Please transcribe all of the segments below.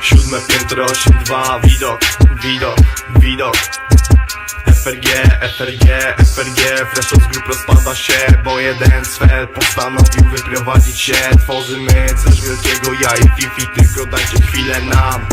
Siódme piętro, 8-2 Widok, widok, widok. FRG, FRG, FRG Fresho z grup rozpada się Bo jeden sfer postanowił wyprowadzić się. Tworzymy coś wielkiego Ja i Fifi, tylko dajcie chwilę nam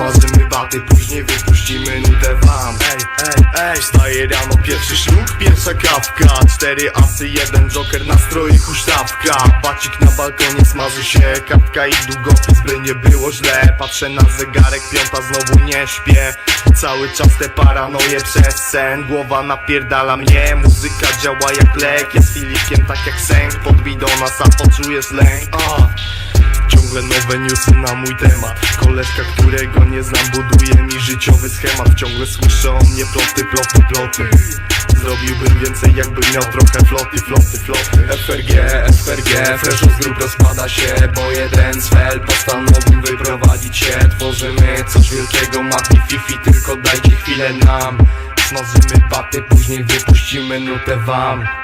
Smażymy baty, później wypuścimy nutę wam. Ej, ej, ej Wstaje rano, pierwszy ślub, pierwsza kawka Cztery asy, jeden joker, nastrój huśtawka. Bacik na balkonie, smaży się kartka i długopis By nie było źle, patrzę na zegarek Piąta, znowu nie śpię. Cały czas te paranoje przez sen Głowa napierdala mnie, muzyka działa jak lek Jest Filikiem tak jak sęk, podbij do nas, a poczujesz lęk. A. Ciągle nowe newsy na mój temat. Koleżka, którego nie znam buduje mi życiowy schemat. Ciągle słyszę o mnie ploty, ploty, ploty. Zrobiłbym więcej jakbym miał trochę floty, floty, floty. FRG, FRG, Fresho z grup rozpada się. Bo jeden z fel postanowił wyprowadzić się. Tworzymy coś wielkiego, Mati, Fifi, tylko dajcie chwilę nam. Smażymy baty, później wypuścimy nutę wam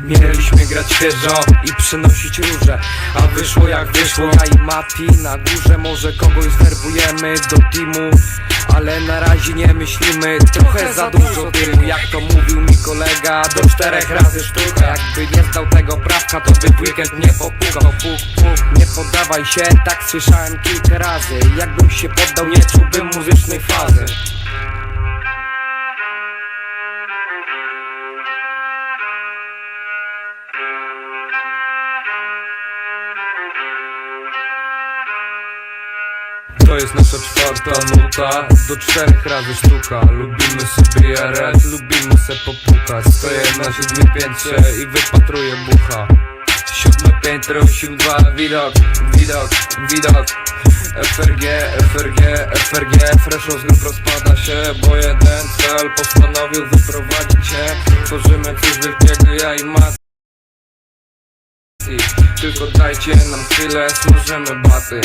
Mieliśmy grać świeżo i przynosić róże A wyszło jak wyszło, ja i Mati na górze Może kogoś zwerbujemy do teamu ale na razie nie myślimy. Trochę za dużo dymu Jak to mówił mi kolega Do czterech razy sztuka. Jakby nie zdał tego prawka To by w weekend nie popukał. Puk, puk. Nie poddawaj się Tak słyszałem kilka razy. Jakbym się poddał nie czułbym muzycznej fazy To jest nasza czwarta nuta. Do czterech razy sztuka. Lubimy sobie jarać, lubimy se popukać. Stoję na siódmym piętrze i wypatruję bucha. Siódme piętro, siódm dwa, widok, widok, widok. FRG, FRG, FRG Fresho z grup rozpada się Bo jeden cel postanowił wyprowadzić się Tworzymy coś wielkiego, ja i Mati Tylko dajcie nam chwilę, smażymy baty